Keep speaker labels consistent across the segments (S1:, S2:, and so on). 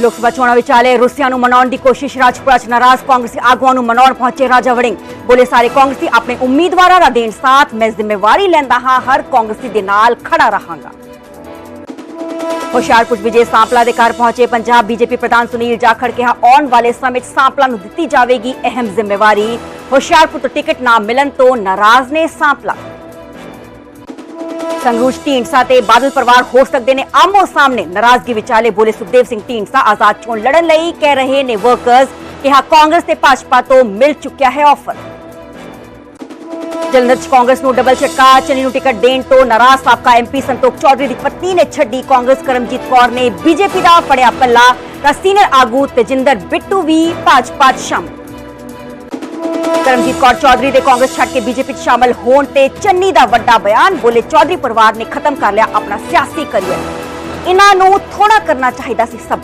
S1: ਲੋਕ ਸਭਾ ਚੋਣਾਂ ਵਿਚਾਲੇ ਰੁੱਸੀਆਂ ਨੂੰ ਮਨਾਉਣ ਦੀ ਕੋਸ਼ਿਸ਼, ਰਾਜਪੁਰਾ ਚ ਨਾਰਾਜ਼ ਕਾਂਗਰਸੀ ਆਗੂਆਂ ਨੂੰ ਮਨਾਉਣ ਪਹੁੰਚੇ ਰਾਜਾ ਵੜਿੰਗ। ਬੋਲੇ ਸਾਰੇ ਕਾਂਗਰਸੀ ਆਪਣੇ ਉਮੀਦਵਾਰਾਂ ਦਾ ਦੇਣ ਸਾਥ, ਮੈਂ ਜ਼ਿੰਮੇਵਾਰੀ ਲੈਂਦਾ ਹਾਂ, ਹਰ ਕਾਂਗਰਸੀ ਦੇ ਨਾਲ ਖੜਾ ਰਹਾਂਗਾ। ਹੁਸ਼ਿਆਰਪੁਰ ਵਿਜੇ ਸਾਂਪਲਾ ਦੇ ਘਰ ਪਹੁੰਚੇ ਪੰਜਾਬ ਬੀਜੇਪੀ ਪ੍ਰਧਾਨ ਸੁਨੀਲ ਜਾਖੜ, ਕਿਹਾ ਆਉਣ ਵਾਲੇ ਸਮੇਂ 'ਚ ਸਾਂਪਲਾ ਨੂੰ ਦਿੱਤੀ ਜਾਵੇਗੀ ਅਹਿਮ ਜ਼ਿੰਮੇਵਾਰੀ। ਹੁਸ਼ਿਆਰਪੁਰ ਤੋਂ ਟਿਕਟ ਨਾ ਮਿਲਣ ਤੋਂ ਨਾਰਾਜ਼ ਨੇ ਸਾਂਪਲਾ। ਸੰਗਰੂਰ ਢੀਂਡਸਾ ਤੇ ਬਾਦਲ ਪਰਿਵਾਰ ਹੋ ਸਕਦੇ ਨੇ ਆਮੋ ਸਾਹਮਣੇ ਨਾਰਾਜ਼ਗੀ ਵਿਚਾਲੇ ਬੋਲੇ ਸੁਖਦੇਵ ਸਿੰਘ ਢੀਂਡਸਾ ਆਜ਼ਾਦ ਚੋਣ ਲੜਨ ਲਈ ਕਹਿ ਰਹੇ ਨੇ ਵਰਕਰਸ ਕਿਹਾ ਕਾਂਗਰਸ ਤੇ ਭਾਜਪਾ ਤੋਂ ਮਿਲ ਚੁੱਕਿਆ ਹੈ ਆਫਰ ਜਲੰਧਰ 'ਚ ਕਾਂਗਰਸ ਨੂੰ ਡਬਲ ਝਟਕਾ ਚੰਨੀ ਨੂੰ ਟਿਕਟ ਦੇਣ ਤੋਂ ਨਾਰਾਜ਼ ਸਾਬਕਾ ਐਮਪੀ ਸੰਤੋਖ ਚੌਧਰੀ ਦੀ ਪਤਨੀ ਨੇ ਛੱਡੀ ਕਾਂਗਰਸ ਕਰਮਜੀਤ ਕੌਰ ਨੇ ਬੀਜੇਪੀ ਦਾ ਫੜਿਆ ਪੱਲਾ ਤਾਂ ਸੀਨੀਅਰ ਆਗੂ ਤੇਜਿੰਦਰ ਬਿੱਟੂ ਵੀ ਭਾਜਪਾ 'ਚ ਸ਼ਾਮਲ ਕਰਮਜੀਤ ਕੌਰ ਚੌਧਰੀ ਦੇ ਕਾਂਗਰਸ ਛੱਡ ਕੇ ਬੀਜੇਪੀ 'ਚ ਸ਼ਾਮਲ ਹੋਣ ਤੇ ਚੰਨੀ ਦਾ ਵੱਡਾ ਬਿਆਨ, ਬੋਲੇ ਚੌਧਰੀ ਪਰਿਵਾਰ ਨੇ ਖਤਮ ਕਰ ਲਿਆ ਆਪਣਾ ਸਿਆਸੀ ਕਰੀਅਰ। ਇਹਨਾਂ ਨੂੰ ਥੋੜਾ ਕਰਨਾ ਚਾਹੀਦਾ ਸੀ ਸਭ।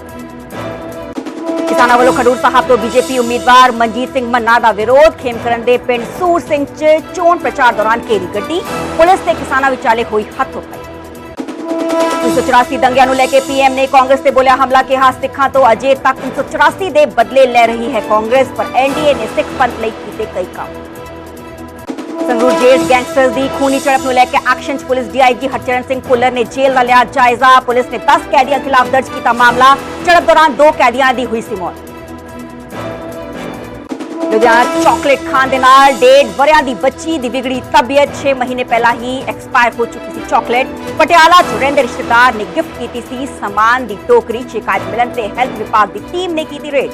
S1: ਕਿਸਾਨਾਂ ਵੱਲੋਂ ਖਡੂਰ ਸਾਹਿਬ ਤੋਂ ਬੀਜੇਪੀ ਉਮੀਦਵਾਰ ਮਨਜੀਤ ਸਿੰਘ ਮੰਨਾ ਦਾ ਵਿਰੋਧ। ਖੇਮਕਰਨ ਦੇ ਪਿੰਡ ਸੂਰ ਸਿੰਘ 'ਚ ਚੋਣ ਪ੍ਰਚਾਰ ਦੌਰਾਨ ਘੇਰੀ ਗੱਡੀ। ਪੁਲਿਸ ਤੇ ਕਿਸਾਨਾਂ ਵਿਚਾਲੇ ਹੋਈ ਹੱਥੋਂ-ਪਾਈ 1984 ਦੰਗਿਆਂ ਨੂੰ ਲੈ ਕੇ ਪੀਐਮ ਨੇ ਕਾਂਗਰਸ ਤੇ ਬੋਲਿਆ ਹਮਲਾ ਕਿਹਾ ਸਿੱਖਾਂ ਤੋਂ ਅਜੇ ਤੱਕ 1984 ਦੇ ਬਦਲੇ ਲੈ ਰਹੀ ਹੈ ਕਾਂਗਰਸ ਪਰ ਐਨਡੀਏ ਨੇ ਸਿੱਖ ਪੰਥ ਲਈ ਕੀਤੇ ਕਈ ਕੰਮ ਸੰਗਰੂਰ ਜੇਲ੍ਹ ਗੈਂਗਸਟਰਸ ਦੀ ਖੂਨੀ ਝੜਪ ਨੂੰ ਲੈ ਕੇ ਐਕਸ਼ਨ 'ਚ ਪੁਲਿਸ ਡੀਆਈਜੀ ਹਰਚਰਨ ਸਿੰਘ ਭੁੱਲਰ ਨੇ ਜੇਲ੍ਹ ਦਾ ਲਿਆ ਜਾਇਜ਼ਾ ਪੁਲਿਸ ਨੇ 10 ਕੈਦੀਆਂ ਖਿਲਾਫ ਦਰਜ ਕੀਤਾ ਮਾਮਲਾ ਝੜਪ ਦੌਰਾਨ ਦੋ ਕੈਦੀਆਂ ਦੀ ਹੋਈ ਸੀ ਮੌਤ ਬਾਜ਼ਾਰ ਚਾਕਲੇਟ ਖਾਣ ਦੇ ਨਾਲ ਡੇਢ ਵਰਿਆਂ ਦੀ ਬੱਚੀ ਦੀ ਵਿਗੜੀ ਤਬੀਅਤ 6 ਮਹੀਨੇ ਪਹਿਲਾਂ ਹੀ ਐਕਸਪਾਇਰ ਹੋ ਚੁੱਕੀ ਸੀ ਚਾਕਲੇਟ ਪਟਿਆਲਾ 'ਚ ਰਹਿੰਦੇ ਰਿਸ਼ਤੇਦਾਰ ਨੇ ਗਿਫਟ ਕੀਤੀ ਸੀ, ਸਮਾਨ ਦੀ ਟੋਕਰੀ, ਸ਼ਿਕਾਇਤ ਮਿਲਣ ਤੇ ਹੈਲਥ ਵਿਭਾਗ ਦੀ ਟੀਮ ਨੇ ਕੀਤੀ ਰੇਡ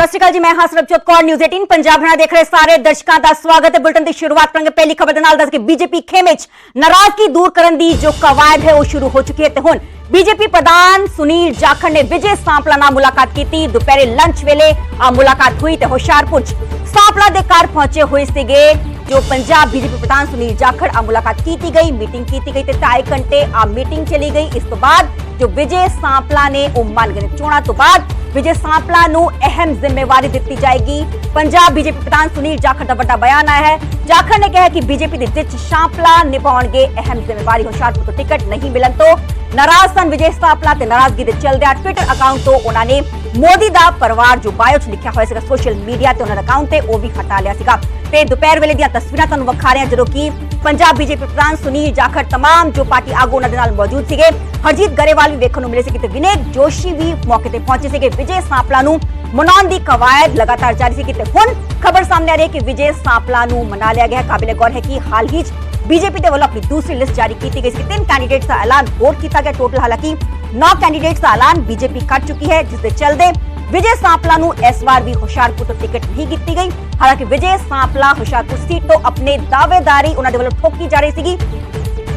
S1: ਸਤਿ ਸ਼੍ਰੀ ਅਕਾਲ ਜੀ, ਮੈਂ ਹਾਂ ਸਰਬਜੋਤ ਕੌਰ ਨਿਊਜ਼ 18 ਪੰਜਾਬ ਨਾਲ ਦੇਖ ਰਹੇ ਸਾਰੇ ਦਰਸ਼ਕਾਂ ਦਾ ਸਵਾਗਤ ਹੈ ਬੁਲਟਨ ਦੀ ਸ਼ੁਰੂਆਤ ਕਰਾਂਗੇ। ਪਹਿਲੀ ਖਬਰ ਦੇ ਨਾਲ ਦੱਸ ਕੇ ਬੀਜੇਪੀ ਖੇਮੇ 'ਚ ਨਾਰਾਜ਼ਗੀ ਦੂਰ ਕਰਨ ਦੀ ਜੋ ਕਵਾਇਦ ਹੈ, ਉਹ ਸ਼ੁਰੂ ਹੋ ਚੁੱਕੀ ਹੈ ਤੇ ਹੁਣ ਬੀਜੇਪੀ ਪ੍ਰਧਾਨ ਸੁਨੀਲ ਜਾਖੜ ਨੇ ਵਿਜੇ ਸਾਂਪਲਾ ਨਾਲ ਮੁਲਾਕਾਤ ਕੀਤੀ। ਦੁਪਹਿਰੇ ਲੰਚ ਵੇਲੇ ਆ ਮੁਲਾਕਾਤ ਹੋਈ ਤੇ ਹੁਸ਼ਿਆਰਪੁਰ 'ਚ ਸਾਂਪਲਾ ਦੇ ਘਰ ਪਹੁੰਚੇ ਹੋਏ ਸੀਗੇ, ਜੋ ਪੰਜਾਬ ਬੀਜੇਪੀ ਪ੍ਰਧਾਨ ਸੁਨੀਲ ਜਾਖੜ ਆ ਮੁਲਾਕਾਤ ਕੀਤੀ ਗਈ ਮੀਟਿੰਗ ਕੀਤੀ ਗਈ ਤੇ 2.5 ਘੰਟੇ ਆ ਮੀਟਿੰਗ ਚਲੀ ਗਈ। ਇਸ ਤੋਂ ਬਾਅਦ ਜੋ ਵਿਜੇ ਸਾਂਪਲਾ ਨੇ ਉਹ ਮੰਨ ਗਏ ਚੋਣਾਂ ਤੋਂ ਬਾਅਦ ਵਿਜੇ ਸਾਂਪਲਾ ਨੂੰ ਅਹਿਮ ਜ਼ਿੰਮੇਵਾਰੀ ਦਿੱਤੀ ਜਾਏਗੀ। ਪੰਜਾਬ ਬੀਜੇਪੀ ਪ੍ਰਧਾਨ ਸੁਨੀਲ ਜਾਖੜ ਦਾ ਵੱਡਾ ਬਿਆਨ ਆਇਆ ਹੈ ਜਾਖੜ ਨੇ ਕਿਹਾ ਕਿ ਬੀਜੇਪੀ ਦੇ ਵਿੱਚ ਸਾਂਪਲਾ ਨਿਭਾਉਣਗੇ ਅਹਿਮ ਜ਼ਿੰਮੇਵਾਰੀ ਹੁਸ਼ਿਆਰਪੁਰ ਤੋਂ ਟਿਕਟ ਨਹੀਂ ਮਿਲਣ ਤੋਂ ਨਾਰਾਜ਼ ਸਨ ਵਿਜੇ ਸਾਂਪਲਾ ਤੇ ਨਾਰਾਜ਼ਗੀ ਦੇ ਚੱਲਦਿਆਂ ਟਵਿੱਟਰ ਅਕਾਊਂਟ ਤੋਂ ਉਹਨਾਂ ਨੇ ਮੋਦੀ ਦਾ ਪਰਿਵਾਰ ਜੋ ਬਾਇਓ 'ਚ ਲਿਖਿਆ ਹੋਇਆ ਸੀਗਾ ਸੋਸ਼ਲ ਮੀਡੀਆ ਤੇ ਉਹਨਾਂ ਦਾ ਅਕਾਊਂਟ ਤੇ ਉਹ ਵੀ ਹਟਾ ਲਿਆ ਸੀਗਾ ਤੇ ਦੁਪਹਿਰ ਵੇਲੇ ਦੀਆਂ ਤਸਵੀਰਾਂ ਤੁਹਾਨੂੰ ਵਿਖਾ ਰਹੇ ਹਾਂ ਜਦੋਂ ਕਿ ਪੰਜਾਬ ਬੀਜੇਪੀ ਪ੍ਰਧਾਨ ਸੁਨੀਲ ਜਾਖੜ तमाम ਜੋ ਪਾਰਟੀ ਆਗੂ ਉਹਨਾਂ ਦੇ ਨਾਲ ਮੌਜੂਦ ਸੀਗੇ ਹਰਜੀਤ ਗਰੇਵਾਲ ਵੀ ਵੇਖਣ ਨੂੰ ਮਿਲੇ ਸੀ ਤੇ ਵਿਨੇਕ ਜੋਸ਼ੀ ਵੀ ਮੌਕੇ ਤੇ ਪਹੁੰਚੇ ਸੀਗੇ ਵਿਜੇ ਸਾਂਪਲਾ ਨੂੰ ਮਨਾਉਣ ਦੀ ਕਵਾਇਦ ਲਗਾਤਾਰ ਜਾਰੀ ਸੀ ਤੇ ਹੁਣ ਖਬਰ ਸਾਹਮਣੇ ਆ ਰਹੀ ਹੈ ਕਿ ਵਿਜੇ ਸਾਂਪਲਾ ਨੂੰ ਮਨਾ ਲਿਆ ਗਿਆ ਹੈ ਕਾਬਿਲੇ ਗੌਰ ਹੈ ਕਿ ਹਾਲ ਹੀ 'ਚ ਬੀਜੇਪੀ ਦੇ ਵੱਲੋਂ ਆਪਣੀ ਦੂਸਰੀ ਲਿਸਟ ਜਾਰੀ ਕੀਤੀ ਗਈ ਸੀ ਤਿੰਨ ਕੈਂਡੀਡੇਟਸ ਦਾ ਐਲਾਨ ਹੋਰ ਕੀਤਾ ਗਿਆ ਟੋਟਲ ਹਾਲਾਂਕਿ 9 ਕੈਂਡੀਡੇਟਸ ਦਾ ਐਲਾਨ ਬੀਜੇਪੀ ਕਰ ਚੁੱਕੀ ਹੈ ਜਿਸ ਦੇ ਚੱਲਦੇ ਵਿਜੇ ਸਾਂਪਲਾ ਨੂੰ ਇਸ ਵਾਰ ਵੀ ਹੁਸ਼ਿਆਰਪੁਰ ਤੋਂ ਟਿਕਟ ਨਹੀਂ ਦਿੱਤੀ ਗਈ ਹਾਲਾਂਕਿ ਵਿਜੇ ਸਾਂਪਲਾ ਹੁਸ਼ਿਆਰਪੁਰ ਸੀਟ ਤੋਂ ਆਪਣੇ ਦਾਅਵੇਦਾਰੀ ਉਹਨਾਂ ਦੇ ਵੱਲੋਂ ਠੋਕੀ ਜਾ ਰਹੀ ਸੀਗੀ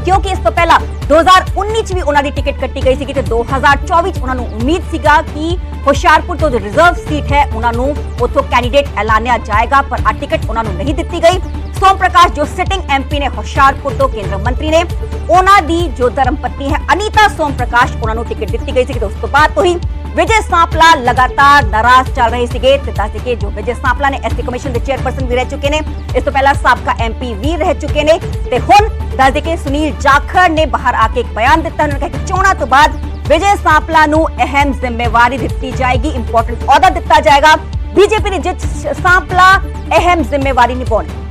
S1: ਕਿਉਂਕਿ ਇਸ ਤੋਂ ਪਹਿਲਾਂ 2019 ਚ ਵੀ ਉਹਨਾਂ ਦੀ ਟਿਕਟ ਕੱਟੀ ਗਈ ਸੀਗੀ ਤੇ 2024 ਚ ਉਹਨਾਂ ਨੂੰ ਉਮੀਦ ਸੀਗਾ ਕਿ ਹੁਸ਼ਿਆਰਪੁਰ ਤੋਂ ਜੋ ਰਿਜ਼ਰਵ ਸੀਟ ਹੈ, ਉਹਨਾਂ ਨੂੰ ਉੱਥੋਂ ਕੈਂਡੀਡੇਟ ਐਲਾਨਿਆ ਜਾਏਗਾ, ਪਰ ਆ ਟਿਕਟ ਉਹਨਾਂ ਨੂੰ ਨਹੀਂ ਦਿੱਤੀ ਗਈ। ਸੋਮ ਪ੍ਰਕਾਸ਼, ਜੋ ਸਿਟਿੰਗ ਐਮਪੀ ਨੇ ਹੁਸ਼ਿਆਰਪੁਰ ਤੋਂ ਕੇਂਦਰ ਮੰਤਰੀ ਨੇ, ਉਹਨਾਂ ਦੀ ਜੋ ਧਰਮ ਪਤਨੀ ਹੈ ਅਨੀਤਾ ਸੋਮ ਪ੍ਰਕਾਸ਼, ਉਹਨਾਂ ਨੂੰ ਟਿਕਟ ਦਿੱਤੀ ਗਈ ਸੀ ਤੇ ਉਸ ਤੋਂ ਬਾਅਦ ਤੋਂ ਹੀ ਵਿਜੇ ਸਾਂਪਲਾ ਲਗਾਤਾਰ ਨਾਰਾਜ਼ ਚੱਲ ਰਹੇ ਸੀਗੇ ਤੇ ਦੱਸ ਕਿ ਜੋ ਵਿਜੇ ਸਾਂਪਲਾ ਨੇ ਐਸਟੀ ਕਮਿਸ਼ਨ ਦੇ ਚੇਅਰਪਰਸਨ ਵੀ ਰਹਿ ਚੁੱਕੇ ਨੇ, ਇਸ ਤੋਂ ਪਹਿਲਾਂ ਸਾਬਕਾ ਐਮਪੀ ਵੀ ਰਹਿ ਚੁੱਕੇ ਨੇ ਤੇ ਹੁਣ ਦੱਸ ਕਿ ਸੁਨੀਲ ਜਾਖੜ ਨੇ ਬਾਹਰ ਆ ਕੇ ਇੱਕ ਬਿਆਨ ਦਿੱਤਾ, ਉਹਨਾਂ ਨੇ ਕਿਹਾ ਕਿ ਚੋਣਾਂ ਤੋਂ ਬਾਅਦ ਵਿਜੇ ਸਾਂਪਲਾ ਨੂੰ ਅਹਿਮ ਜ਼ਿੰਮੇਵਾਰੀ ਦਿੱਤੀ ਜਾਏਗੀ ਇੰਪੋਰਟੈਂਟ ਅਹੁਦਾ ਦਿੱਤਾ ਜਾਏਗਾ। ਬੀਜੇਪੀ ਦੀ ਜਿੱਤ ਸਾਂਪਲਾ ਅਹਿਮ ਜ਼ਿੰਮੇਵਾਰੀ ਨਿਭਾਉਣਗੇ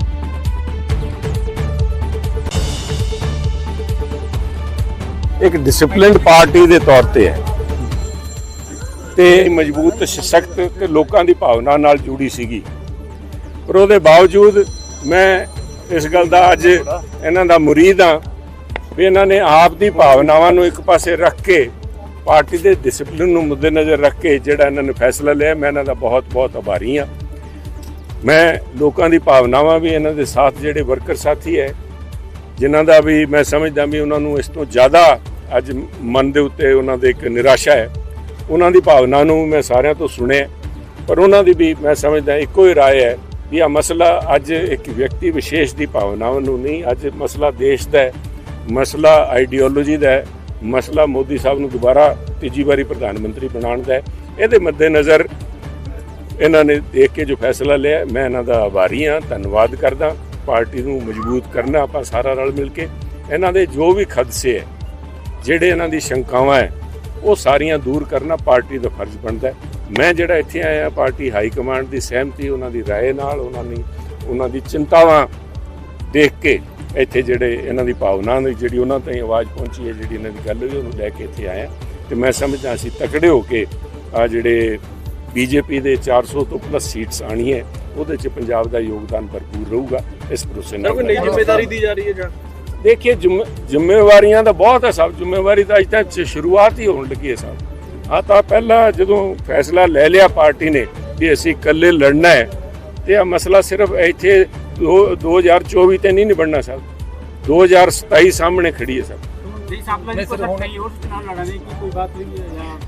S2: ਇੱਕ ਡਿਸਪਲਿਨਡ ਪਾਰਟੀ ਦੇ ਤੌਰ ਤੇ ਹੈ। ਤੇ ਮਜ਼ਬੂਤ ਤੇ ਸਖਤ ਤੇ ਲੋਕਾਂ ਦੀ ਭਾਵਨਾ ਨਾਲ ਜੁੜੀ ਸੀਗੀ। ਪਰ ਉਹਦੇ ਬਾਵਜੂਦ ਮੈਂ ਇਸ ਗੱਲ ਦਾ ਅੱਜ ਇਹਨਾਂ ਦਾ ਮੁਰੀਦ ਹਾਂ ਵੀ ਇਹਨਾਂ ਨੇ ਆਪ ਦੀ ਭਾਵਨਾਵਾਂ ਨੂੰ ਇੱਕ ਪਾਸੇ ਰੱਖ ਕੇ, ਪਾਰਟੀ ਦੇ ਡਿਸਪਲਿਨ ਨੂੰ ਮੁੱਦੇ ਨਜ਼ਰ ਰੱਖ ਕੇ ਜਿਹੜਾ ਇਹਨਾਂ ਨੇ ਫੈਸਲਾ ਲਿਆ, ਮੈਂ ਇਹਨਾਂ ਦਾ ਬਹੁਤ ਬਹੁਤ ਆਭਾਰੀ ਹਾਂ। ਮੈਂ ਲੋਕਾਂ ਦੀ ਭਾਵਨਾਵਾਂ ਵੀ ਇਹਨਾਂ ਦੇ ਸਾਥ ਜਿਹੜੇ ਵਰਕਰ ਸਾਥੀ ਹੈ, ਜਿਨ੍ਹਾਂ ਦਾ ਵੀ ਮੈਂ ਸਮਝਦਾ ਵੀ ਉਹਨਾਂ ਨੂੰ ਇਸ ਤੋਂ ਜ਼ਿਆਦਾ ਅੱਜ ਮਨ ਦੇ ਉੱਤੇ ਉਹਨਾਂ ਦੇ ਇੱਕ ਨਿਰਾਸ਼ਾ ਹੈ। ਉਹਨਾਂ ਦੀ ਭਾਵਨਾ ਨੂੰ ਮੈਂ ਸਾਰਿਆਂ ਤੋਂ ਸੁਣਿਆ ਪਰ ਉਹਨਾਂ ਦੀ ਵੀ ਮੈਂ ਸਮਝਦਾ ਇੱਕੋ ਹੀ رائے ਹੈ ਵੀ ਆ ਮਸਲਾ ਅੱਜ ਇੱਕ ਵਿਅਕਤੀ ਵਿਸ਼ੇਸ਼ ਦੀ ਭਾਵਨਾਵਾਂ ਨੂੰ ਨਹੀਂ ਅੱਜ ਮਸਲਾ ਦੇਸ਼ ਦਾ ਹੈ ਮਸਲਾ ਆਈਡੀਓਲੋਜੀ ਦਾ ਹੈ ਮਸਲਾ ਮੋਦੀ ਸਾਹਿਬ ਨੂੰ ਦੁਬਾਰਾ ਤੀਜੀ ਵਾਰੀ ਪ੍ਰਧਾਨ ਮੰਤਰੀ ਬਣਾਉਣ ਦਾ ਹੈ ਇਹਦੇ ਮੱਦੇਨਜ਼ਰ ਇਹਨਾਂ ਨੇ ਦੇਖ ਕੇ ਜੋ ਫੈਸਲਾ ਲਿਆ ਮੈਂ ਇਹਨਾਂ ਦਾ ਆਭਾਰੀ ਹਾਂ ਧੰਨਵਾਦ ਕਰਦਾ ਪਾਰਟੀ ਨੂੰ ਮਜ਼ਬੂਤ ਕਰਨਾ ਆਪਾਂ ਸਾਰਾ ਰਲ ਮਿਲ ਕੇ ਇਹਨਾਂ ਦੇ ਜੋ ਵੀ ਖਦਸ਼ੇ ਹੈ ਜਿਹੜੇ ਇਹਨਾਂ ਦੀ ਸ਼ੰਕਾਵਾਂ ਹੈ ਉਹ ਸਾਰੀਆਂ ਦੂਰ ਕਰਨਾ ਪਾਰਟੀ ਦਾ ਫਰਜ਼ ਬਣਦਾ ਹੈ ਮੈਂ ਜਿਹੜਾ ਇੱਥੇ ਆਇਆ ਪਾਰਟੀ ਹਾਈ ਕਮਾਂਡ ਦੀ ਸਹਿਮਤੀ ਉਹਨਾਂ ਦੀ رائے ਨਾਲ ਉਹਨਾਂ ਦੀ ਉਹਨਾਂ ਦੀ ਚਿੰਤਾਵਾਂ ਦੇਖ ਕੇ ਇੱਥੇ ਜਿਹੜੇ ਇਹਨਾਂ ਦੀ ਭਾਵਨਾ ਦੀ ਜਿਹੜੀ ਉਹਨਾਂ ਤਾਈਂ ਆਵਾਜ਼ ਪਹੁੰਚੀ ਹੈ ਜਿਹੜੀ ਇਹਨਾਂ ਦੀ ਗੱਲ ਹੋਈ ਉਹਨੂੰ ਲੈ ਕੇ ਇੱਥੇ ਆਇਆ ਤੇ ਮੈਂ ਸਮਝਦਾ ਅਸੀਂ ਤਕੜੇ ਹੋ ਕੇ ਆ ਜਿਹੜੇ ਬੀਜੇਪੀ ਦੇ 400 ਤੋਂ ਪਲੱਸ ਸੀਟਸ ਆਣੀ ਹੈ ਉਹਦੇ 'ਚ ਪੰਜਾਬ ਦਾ ਯੋਗਦਾਨ ਭਰਪੂਰ ਰਹੂਗਾ ਇਸ ਭਰੋਸੇ ਨਾਲ
S3: ਕੋਈ ਨਈ ਜ਼ਿੰਮੇਵਾਰੀ ਦੀ ਜਾ ਰਹੀ ਹੈ ਜਾਂ
S2: ਦੇਖिए ਜ਼ਿੰਮੇਵਾਰੀਆਂ ਦਾ ਬਹੁਤ ਹੈ ਸਭ ਜ਼ਿੰਮੇਵਾਰੀ ਤਾਂ ਅੱਜ ਤਾਂ ਸ਼ੁਰੂਆਤ ਹੀ ਹੋਣ ਲੱਗੀ ਹੈ ਸਭ ਆ ਤਾਂ ਪਹਿਲਾਂ ਜਦੋਂ ਫੈਸਲਾ ਲੈ ਲਿਆ ਪਾਰਟੀ ਨੇ ਵੀ ਅਸੀਂ ਇਕੱਲੇ ਲੜਨਾ ਹੈ ਤੇ ਆ ਮਸਲਾ ਸਿਰਫ ਇੱਥੇ 2024 ਤੇ ਨਹੀਂ ਨਿਬੜਨਾ ਸਭ 2027 ਸਾਹਮਣੇ ਖੜੀ ਹੈ ਸਭ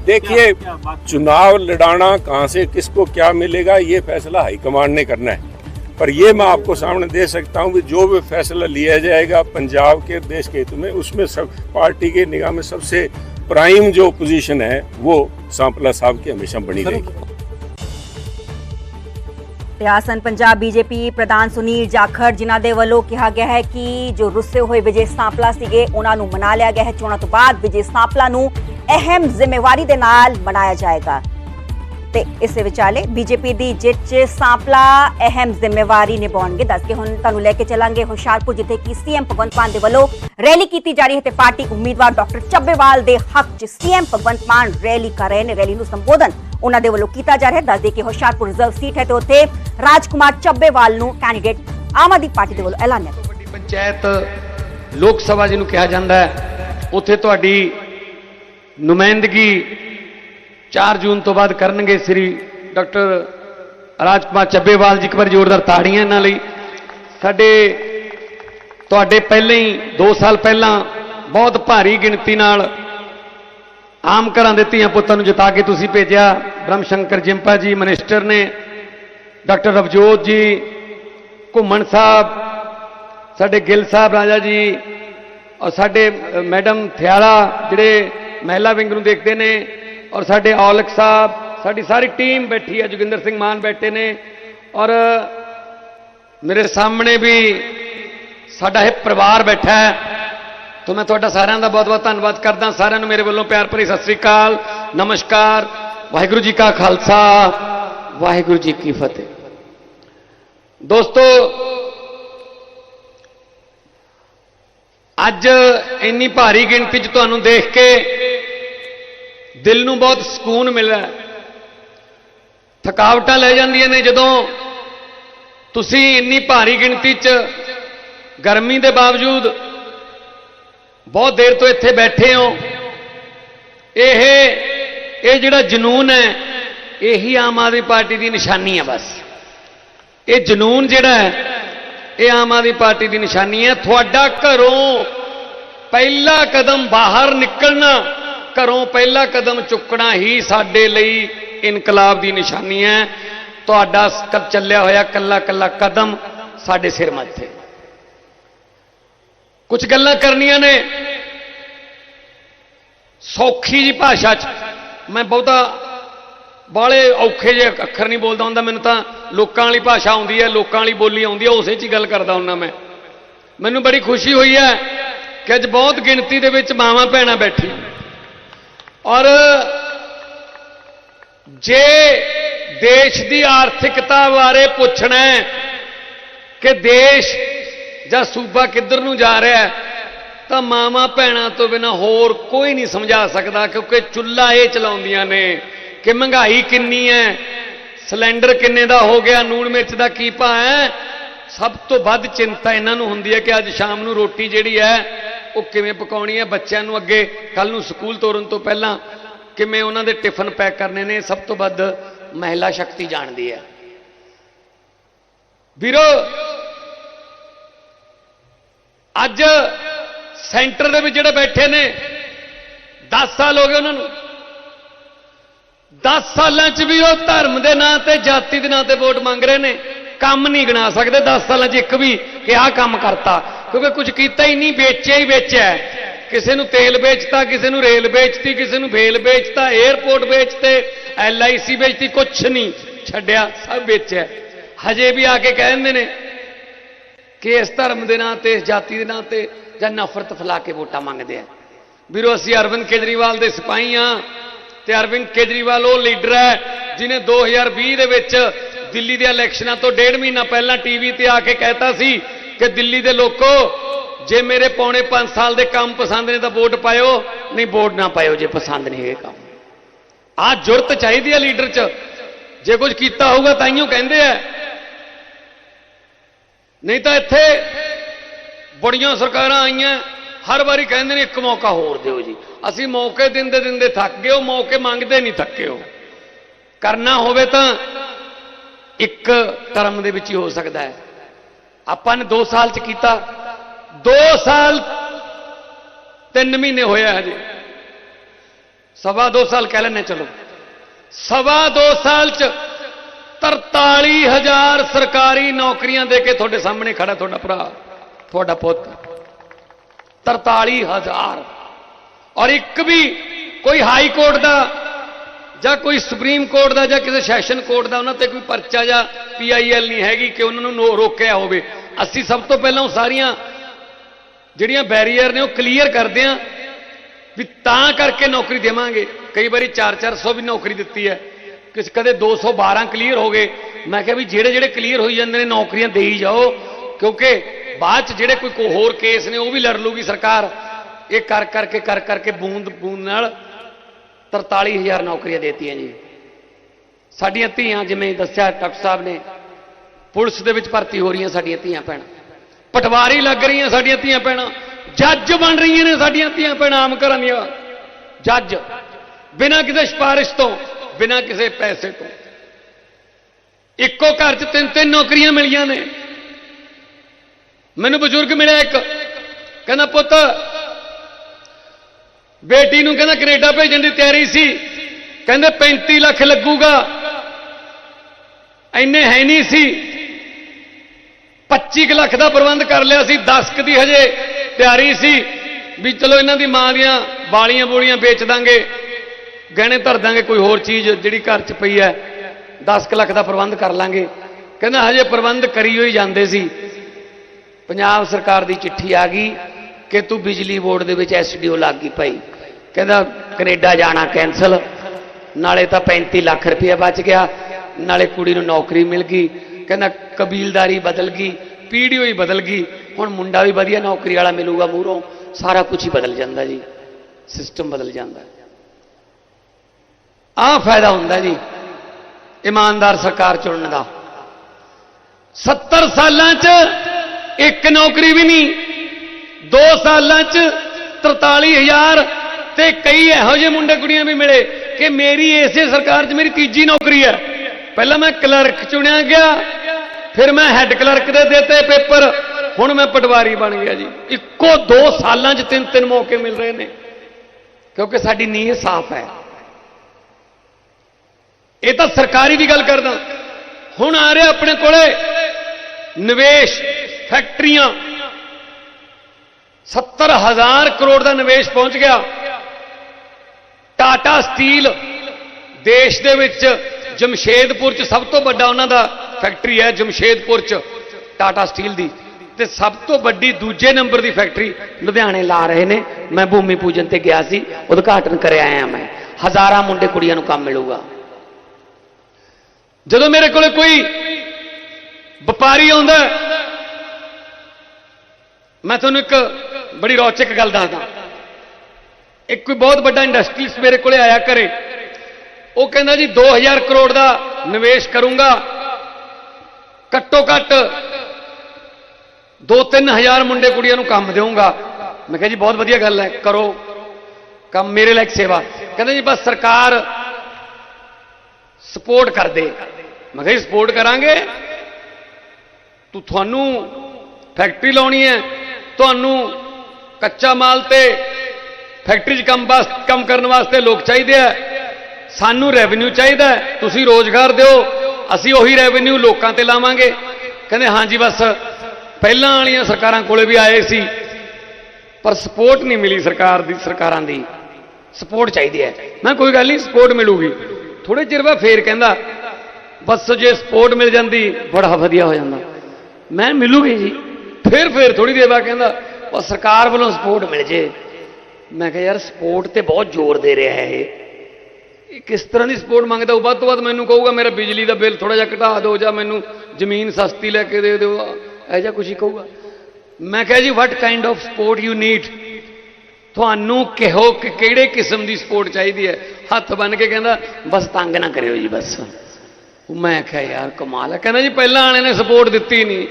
S2: देखिए चुनाव लड़ाना कहाँ से किसको ਮਿਲੇਗਾ ਇਹ ਫੈਸਲਾ ਹਾਈ ਕਮਾਂਡ ਨੇ ਕਰਨਾ ਹੈ पर ये मैं आपको सामने दे सकता हूँ कि जो भी फैसला लिया जाएगा पंजाब के देश के हित में उसमें सब पार्टी के निगाह में सबसे प्राइम जो पोजीशन है वो सांपला साहब की हमेशा बनी रहेगी
S1: ਤੇ ਆਸਨ ਪੰਜਾਬ ਬੀਜੇਪੀ ਪ੍ਰਧਾਨ ਸੁਨੀਲ ਜਾਖੜ ਜਿਨ੍ਹਾਂ ਦੇ ਵੱਲੋਂ ਕਿਹਾ ਗਿਆ ਹੈ ਕਿ ਜੋ ਰੁੱਸੇ ਹੋਏ ਵਿਜੇ ਸਾਂਪਲਾ ਸੀਗੇ ਉਹਨਾਂ ਨੂੰ ਮਨਾ ਲਿਆ ਗਿਆ ਹੈ ਚੋਣਾਂ ਤੋਂ ਬਾਅਦ ਵਿਜੇ ਸਾਂਪਲਾ ਨੂੰ ਅਹਿਮ ਜ਼ਿੰਮੇਵਾਰੀ ਦੇ ਨਾਲ ਮਨਾਇਆ ਜਾਏਗਾ ਤੇ ਇਸੇ ਵਿਚਾਲੇ ਬੀਜੇਪੀ ਦੀ ਜਿੱਤ 'ਚ ਸਾਂਪਲਾ ਅਹਿਮ ਜ਼ਿੰਮੇਵਾਰੀ ਨਿਭਾਉਣਗੇ। ਦੱਸ ਕੇ ਹੁਣ ਤੁਹਾਨੂੰ ਲੈ ਕੇ ਚੱਲਾਂਗੇ ਹੁਸ਼ਿਆਰਪੁਰ, ਜਿੱਥੇ ਕਿ ਸੀਐਮ ਭਗਵੰਤ ਮਾਨ ਦੇ ਵੱਲੋਂ ਰੈਲੀ ਕੀਤੀ ਜਾ ਰਹੀ ਹੈ ਤੇ ਪਾਰਟੀ ਉਮੀਦਵਾਰ ਡਾਕਟਰ ਚੱਬੇਵਾਲ ਦੇ ਹੱਕ 'ਚ ਸੀਐਮ ਭਗਵੰਤ ਮਾਨ ਰੈਲੀ ਕਰ ਰਹੇ ਨੇ। ਰੈਲੀ ਨੂੰ ਸੰਬੋਧਨ ਉਹਨਾਂ ਦੇ ਵੱਲੋਂ ਕੀਤਾ ਜਾ ਰਿਹਾ ਹੈ। ਦੱਸ ਦੇ ਕਿ ਹੁਸ਼ਿਆਰਪੁਰ ਰਿਜ਼ਰਵ ਸੀਟ ਹੈ ਤੇ ਉੱਥੇ ਰਾਜਕੁਮਾਰ ਚੱਬੇਵਾਲ ਨੂੰ ਕੈਂਡੀਡੇਟ ਆਮ ਆਦਮੀ ਪਾਰਟੀ ਦੇ ਵੱਲੋਂ ਐਲਾਨਿਆ
S4: ਵੱਡੀ ਪੰਚਾਇਤ ਲੋਕ ਸਭਾ ਜਿਹਨੂੰ ਕਿਹਾ ਜਾਂਦਾ ਹੈ, ਉੱਥੇ ਤੁਹਾਡੀ ਨੁਮਾਇੰਦਗੀ 4 ਜੂਨ ਤੋਂ ਬਾਅਦ ਕਰਨਗੇ ਸ੍ਰੀ ਡਾਕਟਰ ਰਾਜਕੁਮਾਰ ਚੱਬੇਵਾਲ ਜੀ ਇੱਕ ਵਾਰ ਜ਼ੋਰਦਾਰ ਤਾੜੀਆਂ ਇਹਨਾਂ ਲਈ। ਸਾਡੇ, ਤੁਹਾਡੇ ਪਹਿਲਾਂ ਹੀ 2 ਸਾਲ ਪਹਿਲਾਂ ਬਹੁਤ ਭਾਰੀ ਗਿਣਤੀ ਨਾਲ ਆਮ ਘਰਾਂ ਦੇ ਧੀਆਂ ਪੁੱਤਾਂ ਨੂੰ ਜਿਤਾ ਕੇ ਤੁਸੀਂ ਭੇਜਿਆ। ਬ੍ਰਹਮ ਸ਼ੰਕਰ ਜਿੰਪਾ ਜੀ, ਮਿਨਿਸਟਰ ਨੇ, ਡਾਕਟਰ ਰਵਜੋਤ ਜੀ, ਘੁੰਮਣ ਸਾਹਿਬ, ਸਾਡੇ ਗਿੱਲ ਸਾਹਿਬ ਰਾਜਾ ਜੀ, ਔਰ ਸਾਡੇ ਮੈਡਮ ਥਿਆਲਾ, ਜਿਹੜੇ ਮਹਿਲਾ ਵਿੰਗ ਨੂੰ ਦੇਖਦੇ ਨੇ ਔਰ ਸਾਡੇ ਔਲਖ ਸਾਹਿਬ, ਸਾਡੀ ਸਾਰੀ ਟੀਮ ਬੈਠੀ ਹੈ, ਜੋਗਿੰਦਰ ਸਿੰਘ ਮਾਨ ਬੈਠੇ ਨੇ। ਔਰ ਮੇਰੇ ਸਾਹਮਣੇ ਵੀ ਸਾਡਾ ਇਹ ਪਰਿਵਾਰ ਬੈਠਾ ਹੈ। ਤਾਂ ਮੈਂ ਤੁਹਾਡਾ ਸਾਰਿਆਂ ਦਾ ਬਹੁਤ ਬਹੁਤ ਧੰਨਵਾਦ ਕਰਦਾ। ਸਾਰਿਆਂ ਨੂੰ ਮੇਰੇ ਵੱਲੋਂ ਪਿਆਰ ਭਰੀ ਸਤਿ ਸ੍ਰੀ ਅਕਾਲ, ਨਮਸਕਾਰ। ਵਾਹਿਗੁਰੂ ਜੀ ਕਾ ਖਾਲਸਾ, ਵਾਹਿਗੁਰੂ ਜੀ ਕੀ ਫਤਿਹ। ਦੋਸਤੋ, ਅੱਜ ਇੰਨੀ ਭਾਰੀ ਗਿਣਤੀ 'ਚ ਤੁਹਾਨੂੰ ਦੇਖ ਕੇ ਦਿਲ ਨੂੰ ਬਹੁਤ ਸਕੂਨ ਮਿਲਿਆ। ਹੈ। ਥਕਾਵਟਾਂ ਲੈ ਜਾਂਦੀਆਂ ਨੇ ਜਦੋਂ ਤੁਸੀਂ ਇੰਨੀ ਭਾਰੀ ਗਿਣਤੀ 'ਚ ਗਰਮੀ ਦੇ ਬਾਵਜੂਦ ਬਹੁਤ ਦੇਰ ਤੋਂ ਇੱਥੇ ਬੈਠੇ ਹੋ। ਇਹ ਇਹ ਜਿਹੜਾ ਜਨੂਨ ਹੈ, ਇਹੀ ਆਮ ਆਦਮੀ ਪਾਰਟੀ ਦੀ ਨਿਸ਼ਾਨੀ ਹੈ ਬਸ। ਇਹ ਜਨੂਨ ਜਿਹੜਾ ਹੈ, ਇਹ ਆਮ ਆਦਮੀ ਪਾਰਟੀ ਦੀ ਨਿਸ਼ਾਨੀ ਹੈ। ਤੁਹਾਡਾ ਘਰੋਂ ਪਹਿਲਾ ਕਦਮ ਬਾਹਰ ਨਿਕਲਣਾ ਘਰੋਂ ਪਹਿਲਾ ਕਦਮ ਚੁੱਕਣਾ ਹੀ ਸਾਡੇ ਲਈ ਇਨਕਲਾਬ ਦੀ ਨਿਸ਼ਾਨੀ ਹੈ। ਤੁਹਾਡਾ ਚੱਲਿਆ ਹੋਇਆ ਕੱਲਾ ਕੱਲਾ ਕਦਮ ਸਾਡੇ ਸਿਰ ਮੱਥੇ ਕੁਝ ਗੱਲਾਂ ਕਰਨੀਆਂ ਨੇ। ਸੌਖੀ ਜੀ ਭਾਸ਼ਾ 'ਚ ਮੈਂ ਬਹੁਤਾ ਬਾਲੇ ਔਖੇ ਜਿਹੇ ਅੱਖਰ ਨਹੀਂ ਬੋਲਦਾ ਹੁੰਦਾ। ਮੈਨੂੰ ਤਾਂ ਲੋਕਾਂ ਵਾਲੀ ਭਾਸ਼ਾ ਆਉਂਦੀ ਹੈ, ਲੋਕਾਂ ਵਾਲੀ ਬੋਲੀ ਆਉਂਦੀ ਹੈ, ਉਸੇ 'ਚ ਹੀ ਗੱਲ ਕਰਦਾ ਹੁੰਦਾ ਮੈਂ। ਮੈਨੂੰ ਬੜੀ ਖੁਸ਼ੀ ਹੋਈ ਹੈ ਕਿ ਅੱਜ ਬਹੁਤ ਗਿਣਤੀ ਦੇ ਵਿੱਚ ਮਾਵਾਂ ਭੈਣਾਂ ਬੈਠੀ ਔਰ ਜੇ ਦੇਸ਼ ਦੀ ਆਰਥਿਕਤਾ ਬਾਰੇ ਪੁੱਛਣਾ ਕਿ ਦੇਸ਼ ਜਾਂ ਸੂਬਾ ਕਿੱਧਰ ਨੂੰ ਜਾ ਰਿਹਾ ਹੈ, ਤਾਂ ਮਾਵਾਂ ਭੈਣਾਂ ਤੋਂ ਬਿਨਾ ਹੋਰ ਕੋਈ ਨਹੀਂ ਸਮਝਾ ਸਕਦਾ, ਕਿਉਂਕਿ ਚੁੱਲ੍ਹਾ ਇਹ ਚਲਾਉਂਦੀਆਂ ਨੇ ਕਿ ਮਹਿੰਗਾਈ ਕਿੰਨੀ ਹੈ, ਸਿਲੰਡਰ ਕਿੰਨੇ ਦਾ ਹੋ ਗਿਆ, ਨੂਣ ਮਿਰਚ ਦਾ ਕੀ ਭਾਅ ਹੈ ਸਭ ਤੋਂ ਵੱਧ ਚਿੰਤਾ ਇਹਨਾਂ ਨੂੰ ਹੁੰਦੀ ਹੈ ਕਿ ਅੱਜ ਸ਼ਾਮ ਨੂੰ ਰੋਟੀ ਜਿਹੜੀ ਹੈ, ਉਹ ਕਿਵੇਂ ਪਕਾਉਣੀ ਹੈ ਬੱਚਿਆਂ ਨੂੰ ਅੱਗੇ ਕੱਲ ਨੂੰ ਸਕੂਲ ਤੋਰਨ ਤੋਂ ਪਹਿਲਾਂ ਕਿਵੇਂ ਉਹਨਾਂ ਦੇ ਟਿਫਨ ਪੈਕ ਕਰਨੇ ਨੇ, ਸਭ ਤੋਂ ਵੱਧ ਮਹਿਲਾ ਸ਼ਕਤੀ ਜਾਣਦੀ ਹੈ। ਵੀਰੋ, ਅੱਜ ਸੈਂਟਰ ਦੇ ਵਿੱਚ ਜਿਹੜੇ ਬੈਠੇ ਨੇ 10 ਸਾਲ ਹੋ ਗਏ ਉਹਨਾਂ ਨੂੰ। 10 ਸਾਲਾਂ 'ਚ ਵੀ ਉਹ ਧਰਮ ਦੇ ਨਾਂ ਤੇ, ਜਾਤੀ ਦੇ ਨਾਂ ਤੇ ਵੋਟ ਮੰਗ ਰਹੇ ਨੇ। ਕੰਮ ਨਹੀਂ ਗਿਣਾ ਸਕਦੇ 10 ਸਾਲਾਂ 'ਚ ਇੱਕ ਵੀ ਕਿ ਆਹ ਕੰਮ ਕਰਤਾ। ਕਿਉਂਕਿ ਕੁਝ ਕੀਤਾ ਹੀ ਨਹੀਂ, ਵੇਚਿਆ ਹੀ ਵੇਚਿਆ। ਕਿਸੇ ਨੂੰ ਤੇਲ ਵੇਚਤਾ, ਕਿਸੇ ਨੂੰ ਰੇਲ ਵੇਚਤੀ, ਕਿਸੇ ਨੂੰ ਵੇਲ ਵੇਚਤਾ 에어ਪੋਰਟ ਵੇਚਤੇ ਐਲਆਈਸੀ ਵੇਚਤੀ, ਕੁਛ ਨਹੀਂ ਛੱਡਿਆ, ਸਭ ਵੇਚਿਆ। ਹਜੇ ਵੀ ਆ ਕੇ ਕਹਿੰਦੇ ਨੇ ਕਿ ਇਸ ਧਰਮ ਦੇ ਨਾਂ ਤੇ, ਇਸ ਜਾਤੀ ਦੇ ਨਾਂ ਤੇ ਜਾਂ ਨਫ਼ਰਤ ਫੈਲਾ ਕੇ ਵੋਟਾਂ ਮੰਗਦੇ ਆ। ਵੀਰੋ, ਅਸੀਂ ਅਰਵਿੰਦ ਕੇਜਰੀਵਾਲ ਦੇ ਸਿਪਾਹੀ ਆ ਤੇ ਅਰਵਿੰਦ ਕੇਜਰੀਵਾਲ ਉਹ ਲੀਡਰ ਹੈ ਜਿਨੇ 2020 ਦੇ ਵਿੱਚ ਦਿੱਲੀ ਦੇ ਇਲੈਕਸ਼ਨਾਂ ਤੋਂ ਡੇਢ ਮਹੀਨਾ ਪਹਿਲਾਂ ਟੀਵੀ ਤੇ ਆ ਕੇ ਕਹਿਤਾ ਸੀ ਕਿ ਦਿੱਲੀ ਦੇ ਲੋਕੋ, ਜੇ ਮੇਰੇ ਪੌਣੇ 5 ਸਾਲ ਦੇ ਕੰਮ ਪਸੰਦ ਨੇ ਤਾਂ ਵੋਟ ਪਾਇਓ, ਨਹੀਂ ਵੋਟ ਨਾ ਪਾਇਓ ਜੇ ਪਸੰਦ ਨਹੀਂ ਹੈਗੇ ਕੰਮ। ਆ ਜੁਰਤ ਚਾਹੀਦੀ ਹੈ ਲੀਡਰ 'ਚ। ਜੇ ਕੁਝ ਕੀਤਾ ਹੋਊਗਾ ਤਾਂ ਤਾਈਓ ਕਹਿੰਦੇ ਆ। ਨਹੀਂ ਤਾਂ ਇੱਥੇ ਬੜੀਆਂ ਸਰਕਾਰਾਂ ਆਈਆਂ, ਹਰ ਵਾਰੀ ਕਹਿੰਦੇ ਨੇ ਇੱਕ ਮੌਕਾ ਹੋਰ ਦਿਓ ਜੀ। ਅਸੀਂ ਮੌਕੇ ਦਿੰਦੇ ਦਿੰਦੇ ਥੱਕ ਗਏ, ਉਹ ਮੌਕੇ ਮੰਗਦੇ ਨਹੀਂ ਥੱਕੇ ਹੋ ਕਰਨਾ ਹੋਵੇ ਤਾਂ ਇੱਕ ਟਰਮ ਦੇ ਵਿੱਚ ਹੀ ਹੋ ਸਕਦਾ ਹੈ। ਆਪਾਂ ਨੇ 2 ਸਾਲ ਚ ਕੀਤਾ। 2 ਸਾਲ 3 ਮਹੀਨੇ ਹੋਇਆ ਹਜੇ। ਸਵਾ 2 ਸਾਲ ਕਹਿ ਲੈਣੇ ਚਲੋ। ਸਵਾ 2 ਸਾਲ ਚ 43000 ਸਰਕਾਰੀ ਨੌਕਰੀਆਂ ਦੇ ਕੇ ਤੁਹਾਡੇ ਸਾਹਮਣੇ ਖੜਾ ਤੁਹਾਡਾ ਭਰਾ, ਤੁਹਾਡਾ ਪੁੱਤ। 43000 ਔਰ ਇੱਕ ਵੀ ਕੋਈ ਹਾਈ ਕੋਰਟ ਦਾ ਜਾਂ ਕੋਈ ਸੁਪਰੀਮ ਕੋਰਟ ਦਾ ਜਾਂ ਕਿਸੇ ਸੈਸ਼ਨ ਕੋਰਟ ਦਾ ਉਹਨਾਂ ਤੇ ਕੋਈ ਪਰਚਾ ਜਾਂ ਪੀਆਈਐਲ ਨਹੀਂ ਹੈਗੀ ਕਿ ਉਹਨਾਂ ਨੂੰ ਨੋ- ਰੋਕਿਆ ਹੋਵੇ। ਅਸੀਂ ਸਭ ਤੋਂ ਪਹਿਲਾਂ ਉਹ ਸਾਰੀਆਂ ਜਿਹੜੀਆਂ ਬੈਰੀਅਰ ਨੇ ਉਹ ਕਲੀਅਰ ਕਰਦੇ ਆਂ ਵੀ ਤਾਂ ਕਰਕੇ ਨੌਕਰੀ ਦੇਵਾਂਗੇ। ਕਈ ਵਾਰੀ 4-400 ਵੀ ਨੌਕਰੀ ਦਿੱਤੀ ਹੈ। ਕਿਸ ਕਦੇ 212 ਕਲੀਅਰ ਹੋ ਗਏ। ਮੈਂ ਕਿਹਾ ਵੀ ਜਿਹੜੇ ਜਿਹੜੇ ਕਲੀਅਰ ਹੋਈ ਜਾਂਦੇ ਨੇ ਨੌਕਰੀਆਂ ਦੇਈ ਜਾਓ। ਕਿਉਂਕਿ ਬਾਅਦ ਚ ਜਿਹੜੇ ਕੋਈ ਕੋ ਹੋਰ ਕੇਸ ਨੇ ਉਹ ਵੀ ਲੜ ਲੂਗੀ ਸਰਕਾਰ। ਇਹ ਕਰ ਕਰਕੇ ਕਰ ਕਰਕੇ ਬੂੰਦ ਬੂੰਦ ਨਾਲ 43000 ਨੌਕਰੀਆਂ ਦੇਤੀਆਂ ਜੀ। ਸਾਡੀਆਂ ਧੀਆਂ, ਜਿਵੇਂ ਦੱਸਿਆ ਡਾਕਟਰ ਸਾਹਿਬ ਨੇ, ਪੁਲਿਸ ਦੇ ਵਿੱਚ ਭਰਤੀ ਹੋ ਰਹੀਆਂ ਸਾਡੀਆਂ ਧੀਆਂ ਭੈਣਾਂ। ਪਟਵਾਰੀ ਲੱਗ ਰਹੀਆਂ ਸਾਡੀਆਂ ਧੀਆਂ ਭੈਣਾਂ। ਜੱਜ ਬਣ ਰਹੀਆਂ ਨੇ ਸਾਡੀਆਂ ਧੀਆਂ ਭੈਣਾਂ ਆਮ ਘਰਾਂ ਦੀਆਂ। ਜੱਜ, ਬਿਨਾਂ ਕਿਸੇ ਸਿਫਾਰਿਸ਼ ਤੋਂ, ਬਿਨਾਂ ਕਿਸੇ ਪੈਸੇ ਤੋਂ। ਇੱਕੋ ਘਰ 'ਚ ਤਿੰਨ ਤਿੰਨ ਨੌਕਰੀਆਂ ਮਿਲੀਆਂ ਨੇ। ਮੈਨੂੰ ਬਜ਼ੁਰਗ ਮਿਲਿਆ ਇੱਕ। ਕਹਿੰਦਾ, ਪੁੱਤ ਬੇਟੀ ਨੂੰ ਕਹਿੰਦਾ ਕੈਨੇਡਾ ਭੇਜਣ ਦੀ ਤਿਆਰੀ ਸੀ। ਕਹਿੰਦੇ 35 ਲੱਖ ਲੱਗੂਗਾ। ਐਨੇ ਹੈ ਨਹੀਂ ਸੀ। 25 ਕੁ ਲੱਖ ਦਾ ਪ੍ਰਬੰਧ ਕਰ ਲਿਆ ਸੀ 10 ਕੁ ਦੀ ਹਜੇ ਤਿਆਰੀ ਸੀ ਵੀ ਚਲੋ ਇਹਨਾਂ ਦੀ ਮਾਂ ਦੀਆਂ ਵਾਲੀਆਂ ਬੋਲੀਆਂ ਵੇਚ ਦਾਂਗੇ, ਗਹਿਣੇ ਧਰ ਦਾਂਗੇ, ਕੋਈ ਹੋਰ ਚੀਜ਼ ਜਿਹੜੀ ਘਰ 'ਚ ਪਈ ਹੈ 10 ਕੁ ਲੱਖ ਦਾ ਪ੍ਰਬੰਧ ਕਰ ਲਾਂਗੇ। ਕਹਿੰਦਾ ਹਜੇ ਪ੍ਰਬੰਧ ਕਰੀ ਹੋਈ ਜਾਂਦੇ ਸੀ। ਪੰਜਾਬ ਸਰਕਾਰ ਦੀ ਚਿੱਠੀ ਆ ਗਈ ਕਿ ਤੂੰ ਬਿਜਲੀ ਬੋਰਡ ਦੇ ਵਿੱਚ ਐਸਡੀਓ ਲੱਗ ਗਈ ਭਾਈ। ਕਹਿੰਦਾ ਕੈਨੇਡਾ ਜਾਣਾ ਕੈਨਸਲ ਨਾਲੇ ਤਾਂ 35 ਲੱਖ ਰੁਪਇਆ ਬਚ ਗਿਆ। ਨਾਲੇ ਕੁੜੀ ਨੂੰ ਨੌਕਰੀ ਮਿਲ ਗਈ। ਕਹਿੰਦਾ ਕਬੀਲਦਾਰੀ ਬਦਲ ਗਈ, ਪੀੜ੍ਹੀ ਹੀ ਬਦਲ ਗਈ। ਹੁਣ ਮੁੰਡਾ ਵੀ ਵਧੀਆ ਨੌਕਰੀ ਵਾਲਾ ਮਿਲੂਗਾ ਮੂਹਰੋਂ। ਸਾਰਾ ਕੁਝ ਹੀ ਬਦਲ ਜਾਂਦਾ ਜੀ। ਸਿਸਟਮ ਬਦਲ ਜਾਂਦਾ। ਆਹ ਫਾਇਦਾ ਹੁੰਦਾ ਜੀ, ਇਮਾਨਦਾਰ ਸਰਕਾਰ ਚੁਣਨ ਦਾ। 70 ਸਾਲਾਂ 'ਚ ਇੱਕ ਨੌਕਰੀ ਵੀ ਨਹੀਂ 2 ਸਾਲਾਂ 'ਚ 43000 ਤੇ ਕਈ ਇਹੋ ਜਿਹੇ ਮੁੰਡੇ ਕੁੜੀਆਂ ਵੀ ਮਿਲੇ ਕਿ ਮੇਰੀ ਇਸੇ ਸਰਕਾਰ 'ਚ ਮੇਰੀ ਤੀਜੀ ਨੌਕਰੀ ਹੈ। ਪਹਿਲਾਂ ਮੈਂ ਕਲਰਕ ਚੁਣਿਆ ਗਿਆ, ਫਿਰ ਮੈਂ ਹੈੱਡ ਕਲਰਕ ਦੇ ਦਿੱਤੇ ਪੇਪਰ, ਹੁਣ ਮੈਂ ਪਟਵਾਰੀ ਬਣ ਗਿਆ ਜੀ। ਇੱਕੋ 2 ਸਾਲਾਂ 'ਚ ਤਿੰਨ ਤਿੰਨ ਮੌਕੇ ਮਿਲ ਰਹੇ ਨੇ, ਕਿਉਂਕਿ ਸਾਡੀ ਨੀਅਤ ਸਾਫ਼ ਹੈ। ਇਹ ਤਾਂ ਸਰਕਾਰੀ ਦੀ ਗੱਲ ਕਰਦਾ। ਹੁਣ ਆ ਰਿਹਾ ਆਪਣੇ ਕੋਲੇ ਨਿਵੇਸ਼ ਫੈਕਟਰੀਆਂ। 70000 ਕਰੋੜ ਦਾ ਨਿਵੇਸ਼ ਪਹੁੰਚ ਗਿਆ। ਟਾਟਾ ਸਟੀਲ ਦੇਸ਼ ਦੇ ਵਿੱਚ ਜਮਸ਼ੇਦਪੁਰ ਚ ਸਭ ਤੋਂ ਵੱਡਾ ਉਹਨਾਂ ਦਾ ਫੈਕਟਰੀ ਹੈ, ਜਮਸ਼ੇਦਪੁਰ ਚ, ਟਾਟਾ ਸਟੀਲ ਦੀ। ਤੇ ਸਭ ਤੋਂ ਵੱਡੀ ਦੂਜੇ ਨੰਬਰ ਦੀ ਫੈਕਟਰੀ ਲੁਧਿਆਣੇ ਲਾ ਰਹੇ ਨੇ। ਮੈਂ ਭੂਮੀ ਪੂਜਨ ਤੇ ਗਿਆ ਸੀ, ਉਦਘਾਟਨ ਕਰਿਆ ਆਇਆ ਮੈਂ। ਹਜ਼ਾਰਾਂ ਮੁੰਡੇ ਕੁੜੀਆਂ ਨੂੰ ਕੰਮ ਮਿਲੂਗਾ। ਜਦੋਂ ਮੇਰੇ ਕੋਲੇ ਕੋਈ ਵਪਾਰੀ ਆਉਂਦਾ, ਮੈਂ ਤੁਹਾਨੂੰ ਇੱਕ ਬੜੀ ਰੌਚਕ ਗੱਲ ਦੱਸਦਾ। ਇੱਕ ਕੋਈ ਬਹੁਤ ਵੱਡਾ ਇੰਡਸਟਰੀਸ ਮੇਰੇ ਕੋਲੇ ਆਇਆ ਕਰੇ, ਉਹ ਕਹਿੰਦਾ ਜੀ 2000 ਕਰੋੜ ਦਾ ਨਿਵੇਸ਼ ਕਰੂੰਗਾ। ਘੱਟੋ ਘੱਟ 2-3000 ਮੁੰਡੇ ਕੁੜੀਆਂ ਨੂੰ ਕੰਮ ਦੇਵਾਂਗਾ ਮੈਂ ਕਿਹਾ ਜੀ ਬਹੁਤ ਵਧੀਆ ਗੱਲ ਹੈ, ਕਰੋ। ਕੰਮ ਮੇਰੇ ਲਈ ਸੇਵਾ। ਕਹਿੰਦਾ ਜੀ ਬਸ ਸਰਕਾਰ ਸਪੋਰਟ ਕਰ ਦੇ। ਮੈਂ ਕਿਹਾ ਸਪੋਰਟ ਕਰਾਂਗੇ। ਤੂੰ ਤੁਹਾਨੂੰ ਫੈਕਟਰੀ ਲਾਉਣੀ ਹੈ, ਤੁਹਾਨੂੰ ਕੱਚਾ ਮਾਲ ਤੇ ਫੈਕਟਰੀ 'ਚ ਕੰਮ ਵਾਸਤੇ ਕੰਮ ਕਰਨ ਵਾਸਤੇ ਲੋਕ ਚਾਹੀਦੇ ਆ। ਸਾਨੂੰ ਰੈਵਨਿਊ ਚਾਹੀਦਾ ਤੁਸੀਂ ਰੋਜ਼ਗਾਰ ਦਿਓ। ਅਸੀਂ ਉਹੀ ਰੈਵਨਿਊ ਲੋਕਾਂ ਤੇ ਲਾਵਾਂਗੇ। ਕਹਿੰਦੇ, ਹਾਂਜੀ, ਬਸ। ਪਹਿਲਾਂ ਵਾਲੀਆਂ ਸਰਕਾਰਾਂ ਕੋਲੇ ਵੀ ਆਏ ਸੀ। ਪਰ ਸਪੋਰਟ ਨਹੀਂ ਮਿਲੀ ਸਰਕਾਰ ਦੀ, ਸਰਕਾਰਾਂ ਦੀ। ਸਪੋਰਟ ਚਾਹੀਦੀ ਹੈ। ਮੈਂ ਕੋਈ ਗੱਲ ਨਹੀਂ ਸਪੋਰਟ ਮਿਲੂਗੀ। ਥੋੜੇ ਚਿਰ ਬਾਅਦ ਫੇਰ ਕਹਿੰਦਾ, ਬਸ ਜੇ ਸਪੋਰਟ ਮਿਲ ਜਾਂਦੀ, ਬੜਾ ਵਧੀਆ ਹੋ ਜਾਂਦਾ। ਮੈਂ ਮਿਲੂਗੀ ਜੀ। ਫਿਰ ਫਿਰ ਥੋੜੀ ਦੇਰ ਬਾਅਦ ਕਹਿੰਦਾ, ਉਹ ਸਰਕਾਰ ਵੱਲੋਂ ਸਪੋਰਟ ਮਿਲ ਜੇ। ਮੈਂ ਕਿਹਾ ਯਾਰ ਸਪੋਰਟ ਤੇ ਬਹੁਤ ਜ਼ੋਰ ਦੇ ਰਿਹਾ ਹੈ ਇਹ। ਇਹ ਕਿਸ ਤਰ੍ਹਾਂ ਦੀ ਸਪੋਰਟ ਮੰਗਦਾ ਉਹ ਵੱਧ ਤੋਂ ਵੱਧ ਮੈਨੂੰ ਕਹੂਗਾ, ਮੇਰਾ ਬਿਜਲੀ ਦਾ ਬਿੱਲ ਥੋੜਾ ਜਿਹਾ ਘਟਾ ਦਿਓ ਜਾਂ ਮੈਨੂੰ ਜ਼ਮੀਨ ਸਸਤੀ ਲੈ ਕੇ ਦੇ ਦਿਓ ਇਹ ਜਿਹਾ ਕੁਝ ਹੀ ਕਹੂਗਾ। ਮੈਂ ਕਿਹਾ ਜੀ what kind of support you need ਤੁਹਾਨੂੰ ਕਿਹੋ ਕਿ ਕਿਹੜੇ ਕਿਸਮ ਦੀ ਸਪੋਰਟ ਚਾਹੀਦੀ ਹੈ? ਹੱਥ ਬੰਨ ਕੇ ਕਹਿੰਦਾ, ਬਸ ਤੰਗ ਨਾ ਕਰਿਓ ਜੀ, ਬਸ। ਮੈਂ ਕਿਹਾ, ਯਾਰ ਕਮਾਲ ਹੈ। ਕਹਿੰਦਾ ਜੀ, ਪਹਿਲਾਂ ਵਾਲਿਆਂ ਨੇ ਸਪੋਰਟ ਦਿੱਤੀ ਨਹੀਂ।